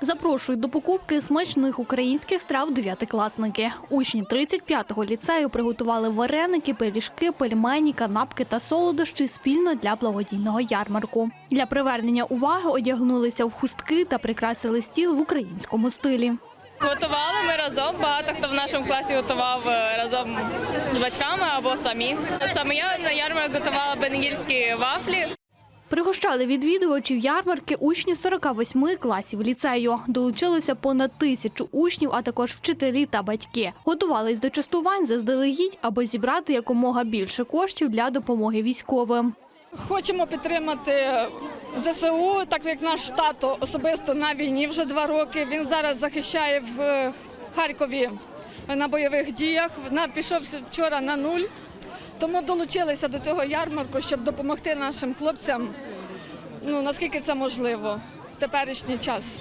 запрошують до покупки смачних українських страв дев'ятикласники. Учні 35-го ліцею приготували вареники, пиріжки, пельмені, канапки та солодощі спільно для благодійного ярмарку. Для привернення уваги одягнулися в хустки та прикрасили стіл в українському стилі. Готували ми разом. Багато хто в нашому класі готував е, разом з батьками або самі. Саме я на ярмарок готувала бенгільські вафлі. Пригощали відвідувачів ярмарки учні 48 класів ліцею. Долучилося понад тисячу учнів, а також вчителі та батьки. Готувались до частувань заздалегідь, аби зібрати якомога більше коштів для допомоги військовим. Хочемо підтримати ЗСУ, так як наш тато особисто на війні вже два роки. Він зараз захищає в Харкові на бойових діях. На пішов вчора на нуль. Тому долучилися до цього ярмарку, щоб допомогти нашим хлопцям. Ну наскільки це можливо в теперішній час.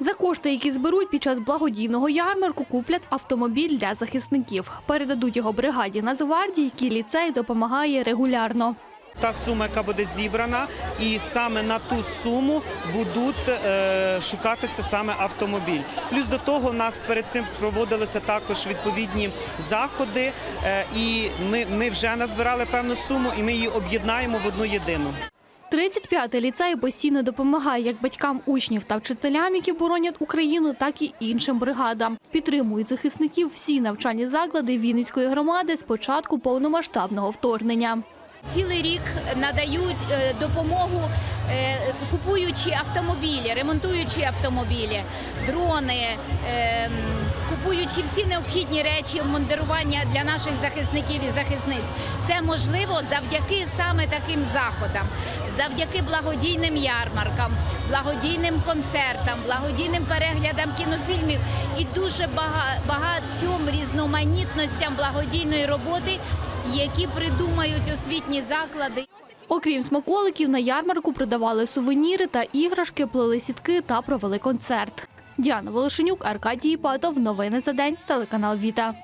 За кошти, які зберуть під час благодійного ярмарку, куплять автомобіль для захисників. Передадуть його бригаді Нацгвардії, якій ліцей допомагає регулярно. Та сума, яка буде зібрана, і саме на ту суму будуть е, шукатися саме автомобіль. Плюс до того, у нас перед цим проводилися також відповідні заходи, е, і ми, ми вже назбирали певну суму, і ми її об'єднаємо в одну єдину. 35-й ліцей постійно допомагає як батькам учнів та вчителям, які боронять Україну, так і іншим бригадам. Підтримують захисників всі навчальні заклади Вінницької громади з початку повномасштабного вторгнення. Цілий рік надають е, допомогу, е, купуючи автомобілі, ремонтуючи автомобілі, дрони, е, купуючи всі необхідні речі обмундирування для наших захисників і захисниць. Це можливо завдяки саме таким заходам, завдяки благодійним ярмаркам, благодійним концертам, благодійним переглядам кінофільмів і дуже бага- багатьом різноманітностям благодійної роботи, які придумають освітні заклади. Окрім смаколиків, на ярмарку продавали сувеніри та іграшки, плели сітки та провели концерт. Діана Волошенюк, Аркадій Іпатов. Новини за день. Телеканал Віта.